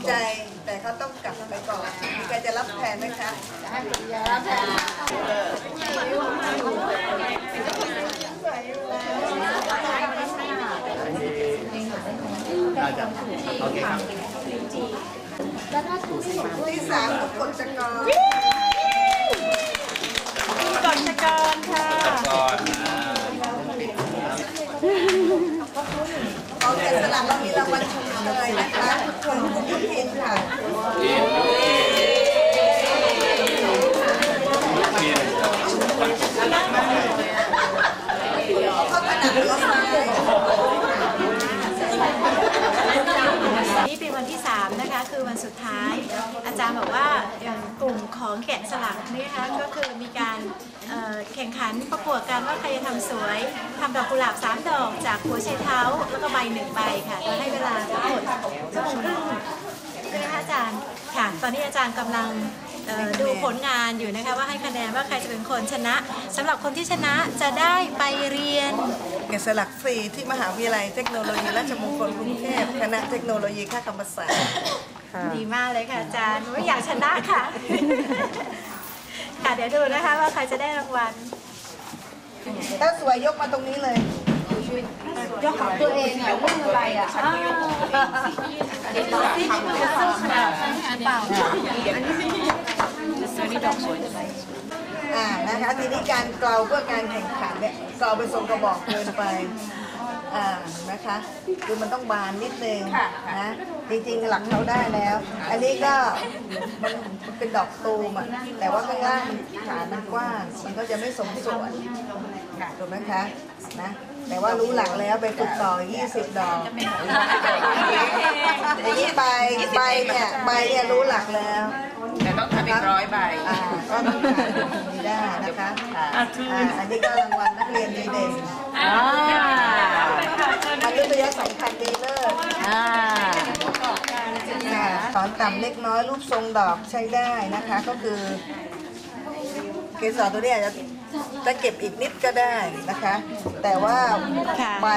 องใจแต่เขาต้องกลับไปก่อนมีใครจะรับแทนไหมคะรับแทนน่าจะโอเคครับที่สามคือกฎจกรกฎชกรค่ะก่อนของแกะสลักเรามีรางวัลชม เลยนะคะทุกคุณยุพินค่ะกินกินเขาถนัดรถไฟนี่เป็นวันที่ 3 นะคะ คือวันสุดท้าย อาจารย์บอกว่า กลุ่มของแกะสลักนี่นะคะก็คือมีการแข่งขันประกวดกันว่าใครจะทำสวยทำดอกกุหลาบ 3 ดอกจากหัวไชเท้า แล้วก็ใบหนึ่งใบค่ะโดยให้เวลาทั้งหมดชั่วโมงครึ่งใช่ไหมคะอาจารย์ค่ะตอนนี้อาจารย์กำลังดูผลงานอยู่นะคะว่าให้คะแนนว่าใครจะเป็นคนชนะสำหรับคนที่ชนะจะได้ไปเรียนแกะสลักฟรีที่มหาวิทยาลัยเทคโนโลยีราชมงคลกรุงเทพคณะเทคโนโลยีค่าคำภาษา สตร์ดีมากเลยค่ะอาจารย์ไม่อยากชนะค่ะ ค่ะเดี๋ยวดูนะคะว่าใครจะได้รางวัลถ้าสวยยกมาตรงนี้เลยยกของตัวเองอะมืออะไรอะเดี๋ยวเราที่มือสู้ขนาดนั้นเปล่าอันนี้อันนี้ดอกสวยจังเลยอ่านะคะทีนี้การเกลาเพื่อการแข่งขันเนี่ยเกลาไปทรงกระบอกเกินไป อ่านะคะ คือมันต้องบานนิดนึงนะ จริงๆหลักเขาได้แล้ว อันนี้ก็มันมันเป็นดอกตูมอะแต่ว่าข้างล่างฐานมันกว้าง มันก็จะไม่สมส่วนถูกไหมคะ นะ แต่ว่ารู้หลักแล้วไปฝึกต่อ 20 ดอกอย่างนี้ใบใบเนี่ยใบเนี่ยรู้หลักแล้วแต่ต้องทำอีกร้อยใบ อ่าก็ต้องขายไม่ได้นะคะอ่าอันนี้ก็รางวัลนักเรียนดีเด่น มนุษยสัมพันธ์ดีเลิศอ่าสอนต่ำเล็กน้อยรูปทรงดอกใช้ได้นะคะ ก็คือ เกสรตัวนี้อาจจะจะเก็บอีกนิดก็ได้นะคะ แต่ว่าใบ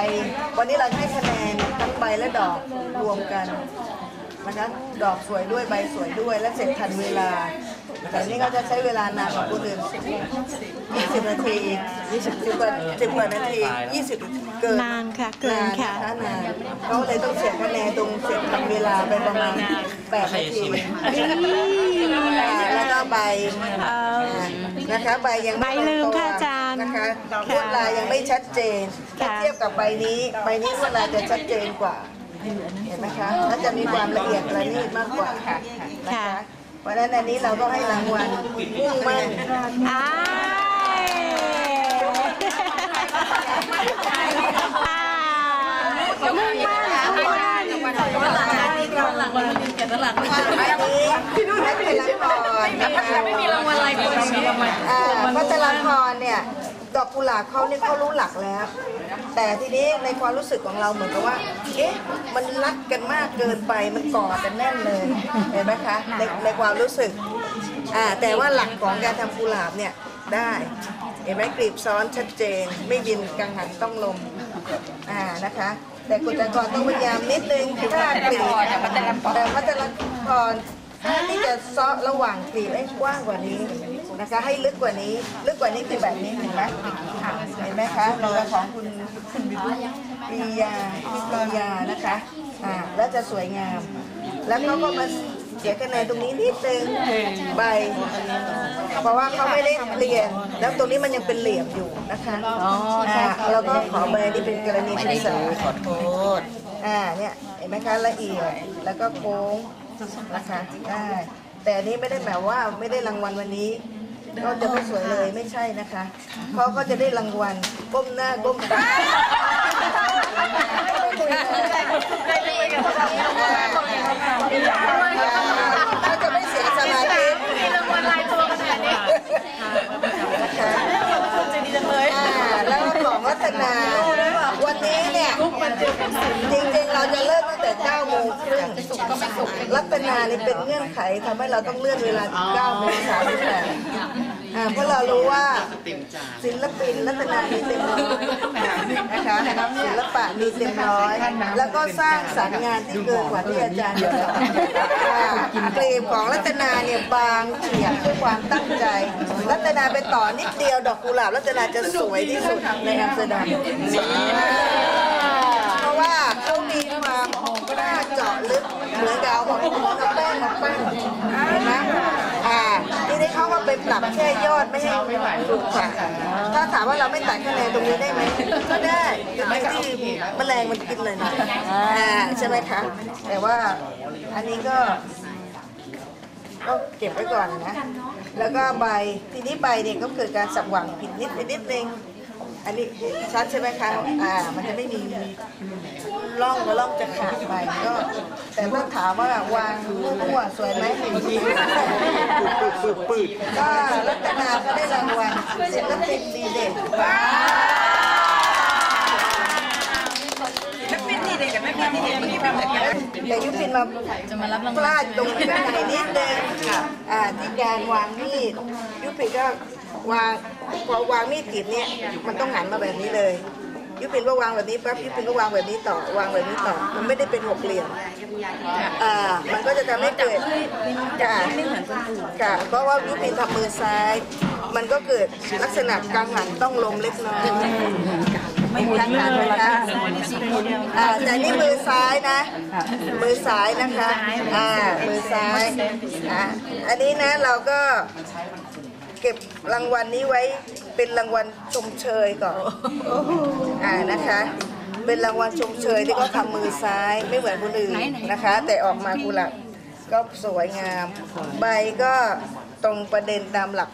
วันนี้เราให้คะแนนทั้งใบและดอกรวมกันนะคะดอกสวยด้วยใบสวยด้วยและเสร็จทันเวลา แต่นี่เขาจะใช้เวลานานกว่าคนอื่น20 นาที10กว่า10กว่านาที 20 เกินนานค่ะเกินค่ะนานนานเขาเลยต้องเสียคะแนนตรงเสร็จทันเวลาไปประมาณ8นาทีแล้วก็ใบเอ่อนะคะใบยังใบลืมค่ะอาจารย์นะคะลค่ะวดลายยังไม่ชัดเจนค่ะถ้าเทียบกับใบนี้ใบนี้ลวดลายจะชัดเจนกว่าเห็นไหมคะแล้วจะมีความละเอียดประณีตมากกว่านะคะเพราะฉะนั้นอันนี้เราก็ให้รางวัลมุ่งมั่น อ้ายอ่า มุ่งมั่นมุ่งมั่นพี่นุ่นให้เป็นรางวัลนะคะไม่มีรางวัลอะไรคนมีรางวัลพัชรพรเนี่ยดอกกุหลาบเขาเนี่ยเขารู้หลักแล้ว แต่ทีนี้ในความรู้สึกของเราเหมือนกับว่า เอ๊ะ มันรัดกันมากเกินไป มันกอดกันแน่นเลย เห็นไหมคะ ในในความรู้สึก อ่า แต่ว่าหลักของการทำกุหลาบเนี่ยได้ เห็นไหมกลีบซ้อนชัดเจน ไม่บินกังหันต้องลมอ่านะคะ แต่กุจกรต้องพยายามนิดนึงถ้ากลีบแต่มัตตลพรถ้าที่จะซาะระหว่างกลีบให้กว้างกว่านี้นะคะ ให้ลึกกว่านี้ ลึกกว่านี้คือแบบนี้เห็นไหมเห็นไหมคะเรือของคุณคุณปียาปียานะคะอ่าแล้วจะสวยงาม แล้วเขาก็มา สียคะแนนตรงนี้นิดนึงใบ เพราะว่าเขาไม่ได้เปลี่ยน แล้วตรงนี้มันยังเป็นเหลี่ยมอยู่นะคะอ๋อใช่ค่ะแล้วก็ขอใบนี่เป็นกรณีศึกษาขอโทษอ่าเนี่ยเห็นไหมคะละเอียดแล้วก็โค้งนะคะได้แต่อันนี้ไม่ได้หมายว่าไม่ได้รางวัลวันนี้ก็จะไม่สวยเลยไม่ใช่นะคะเขาก็จะได้รางวัลก้มหน้าก้มตาถ้าจะไม่เสียสมาธิมีรางวัลลายตัวขนาดนี้อ่าแล้ว ก็ของรัตนา วันนี้เนี่ย จริงๆ เราจะเริ่มตั้งแต่9โมงครึ่งรัตนานี่เป็นเงื่อนไขทำให้เราต้องเลื่อนเวลาถึง9โมง38 อ่าเพราะเรารู้ว่าศิลปินรัตนามีเต็มร้อยนะคะศิลปะมีเต็มร้อย แล้วก็สร้างสรรค์งานที่เกินกว่าที่อาจารย์จะสอนอ่ากลีบของรัตนาเนี่ยบางเฉียบด้วยความตั้งใจ รัตนาไปต่อนิดเดียวดอกกุหลาบรัตนาจะสวยที่สุดในอัมสเตอร์ดัมเพราะว่าเขามีความกล้าเจาะลึกเหมือนกับเอาของเอาแป้งมาปั้นเห็นไหมอ่าที นี้เขาก็ไปปรับแค่ยอดไม่ให้ถูกค่ะ ถ้าถามว่าเราไม่ตัดคะแนนตรงนี้ได้ไหมก็ได้เป็นไปที่แมลงมันกินเลยนะอ่าใช่ไหมคะ แต่ว่าอันนี้ก็ ก็เก็บไว้ก่อนนะ แล้วก็ใบทีนี้ใบเนี่ยก็เกิดการสับหว่างผิดนิดไปนิดนึงอันนี้ชัดใช่ไหมคะ อ่า มันจะไม่มีร่องกับร่องจะขาดไปก็ แต่ถ้าถามว่าวางมั่วๆสวยไหม ปืดปืดก็รัตนาก็ได้รางวัลศิลปินดีเด่นว้าศิลปินดีเด่นกับแต่ยุพินมาจะมารับรางวัลพลาดตรงที่ไหนนิดนึงอ่าที่การวางมีดยุพินก็วางพอวางมีดกรีดเนี่ยมันต้องหันมาแบบนี้เลย ยุพินก็วางแบบนี้ปั๊บยุพินก็วางแบบนี้ต่อวางแบบนี้ต่อ มันไม่ได้เป็นหกเหลี่ยมอ่ามันก็จะทำให้เกิดค่ะค่ะเพราะว่ายุพินทำมือซ้าย มันก็เกิดลักษณะกังหันต้องลมเล็กน้อยกังหันไหมคะอ่าแต่นี่มือซ้ายนะ มือซ้ายนะคะ อ่า มือซ้ายอ่าอันนี้นะเราก็ เก็บรางวัลนี้ไว้เป็นรางวัลชมเชยก่อนอ่านะคะ เป็นรางวัลชมเชยที่เขาทำมือซ้ายไม่เหมือนคนอื่นนะคะ แต่ออกมากุหลาบก็สวยงาม ใบก็ตรงประเด็นตามหลัก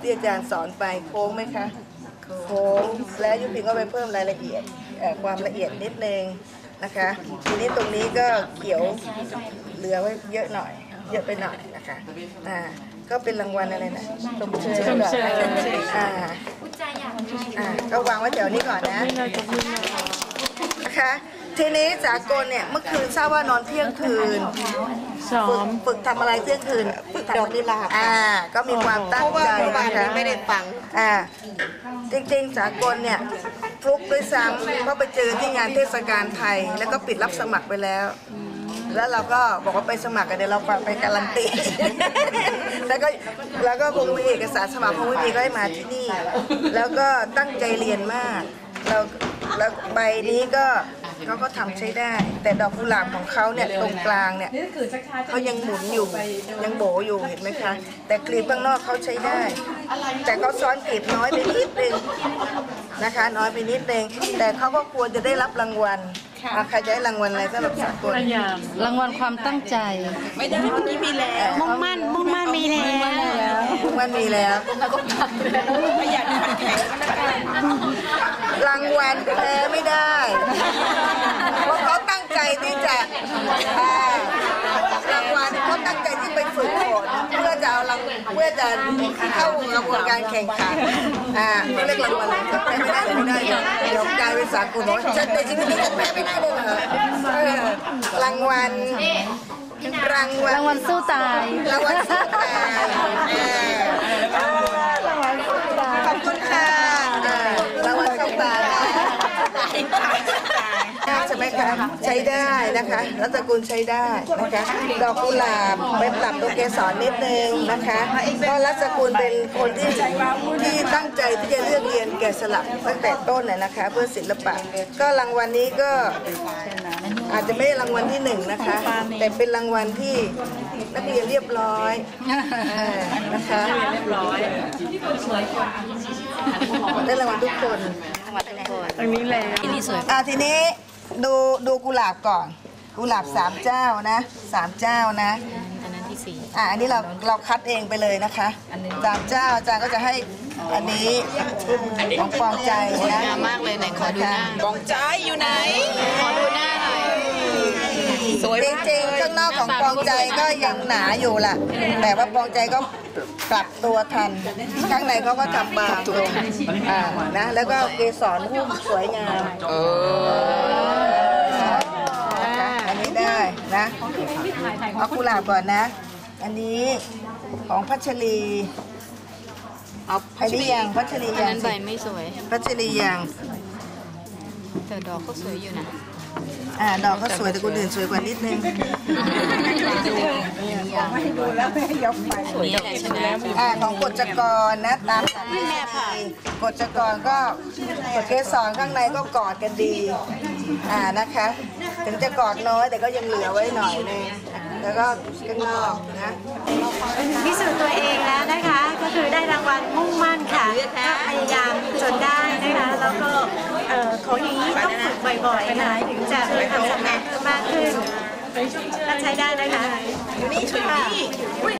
ที่อาจารย์สอนไปโค้งไหมคะโค้งแล้วยุพินก็ไปเพิ่มรายละเอียดเอ่อความละเอียดนิดนึงนะคะ ทีนี้ตรงนี้ก็เขียวเหลือไว้เยอะหน่อย เยอะไปหน่อยนะคะอ่า ก็เป็นรางวัลอะไรนะชมเชยชมเชย อ่าอ่าก็วางไว้แถวนี้ก่อนนะ นะคะทีนี้สากลเนี่ยเมื่อคืนทราบว่านอนเที่ยงคืนซ้อฝึกม ฝึกทำอะไรเที่ยงคืนฝึกดอกกุหลาบอ่า ก็มีความตั้งใจนะคะไม่ได้ฟัง อ่าจริงๆสากลเนี่ยฟลุกด้วยซ้ำเพราะไปเจอที่งานเทศกาลไทย แล้วก็ปิดรับสมัครไปแล้ว แล้วเราก็บอกว่าไปสมัครกันเดี๋ยวเราไปการันตี แล้วก็แล้วก็คงมีเอกสารสมัครคงไม่มีก็ให้มาที่นี่ แล้วก็ตั้งใจเรียนมากเราแล้วใบนี้ก็เขาก็ทำใช้ได้ แต่ดอกกุหลาบของเขาเนี่ยตรงกลางเนี่ยเขายังหมุนอยู่ยังโบอยู่เห็นไหมคะ แต่กลีบข้างนอกเขาใช้ได้ แต่เขาซ้อนกลีบน้อยไปนิดนึงนะคะ น้อยไปนิดนึงแต่เขาก็ควรจะได้รับรางวัล อะใครจะได้รางวัลอะไรสำหรับสากลรางวัลความตั้งใจ ไม่ได้เมื่อกี้มีแล้วมุ่งมั่นมุ่งมั่นมีแล้วมันมีแล้วไม่อยากแข่งรางวัลแพ้ไม่ได้เพราะเขาตั้งใจที่จะอ่ารางวัลเขาตั้งใจที่ไปฝึกฝนเพื่อจะเอารางเพื่อ จะเข้ากระบวนการแข่งขันอ่าเขาเรียกรางวัลอะไรแพ้ไม่ได้ไม่ได้เดี๋ยวกลายเป็นสากลฉันในชีวิตนี้ฉันแพ้ไม่ได้เลยเหรอรางวัลรางวัลรางวัลสู้ตายรางวัลสุดท้ายขอบคุณค่ะรางวัลเข้าตาย ใช่ไหมคะใช้ได้นะคะรัตกุลใช้ได้นะคะดอกกุหลาบไปปรับตัวเกสรนิดนึงนะคะก็รัตกุลเป็นคนที่ที่ตั้งใจที่จะเลือกเรียนแกะสลักตั้งแต่ต้นน่ะนะคะ เพื่อศิลปะ ก็รางวัลนี้ก็อาจจะไม่ได้รางวัลที่หนึ่งนะคะ แต่เป็นรางวัลที่นักเรียนเรียบร้อยอ่านะคะได้รางวัลทุกคนตรงนี้เลยอ่าทีนี้ ดูดูกุหลาบก่อน กุหลาบสามเจ้านะสามเจ้านะอันนั้นที่สี่อ่าอันนี้เราเราคัดเองไปเลยนะคะสามเจ้าอาจารย์ก็จะให้อันนี้ของปองใจนะมากเลยไหนขอดูหน้าปองใจอยู่ไหน ขอดูหน้าหน่อยจริงๆข้างนอกของปองใจก็ยังหนาอยู่ล่ะ แต่ว่าปองใจก็ปรับตัวทัน ข้างในเขาก็ทำบางลงอ่านะ แล้วก็เกสรหุ้มสวยงามนะคะอันนี้ได้ นะเอากุหลาบก่อนนะ อันนี้ของพัชรีเอาอันนี้ยางพัชรีอันยางนั้นใบไม่สวย พัชรียางแต่ดอกก็สวยอยู่นะอ่าดอกเขาสวยแต่คนอื่นสวยกว่านิดนึงสวยแหละชนะอ่าของกฎจกรนะตามสัญญากฎจกรก็กฎเกสรข้างในก็กอดกันดี อ่านะคะ ถึงจะกอดน้อยแต่ก็ยังเหลือไว้หน่อยนึงแล้วก็ข้างนอกนะพิสูจน์ตัวเองแล้วนะคะ ก็คือได้รางวัลมุ่งมั่นค่ะก็พยายามจนได้นะคะแล้วก็เอ่อของอย่างนี้ต้องฝึกบ่อยๆนะคะถึงจะมีความสามารถมากขึ้นก็ใช้ได้นะคะนี่ค่ะ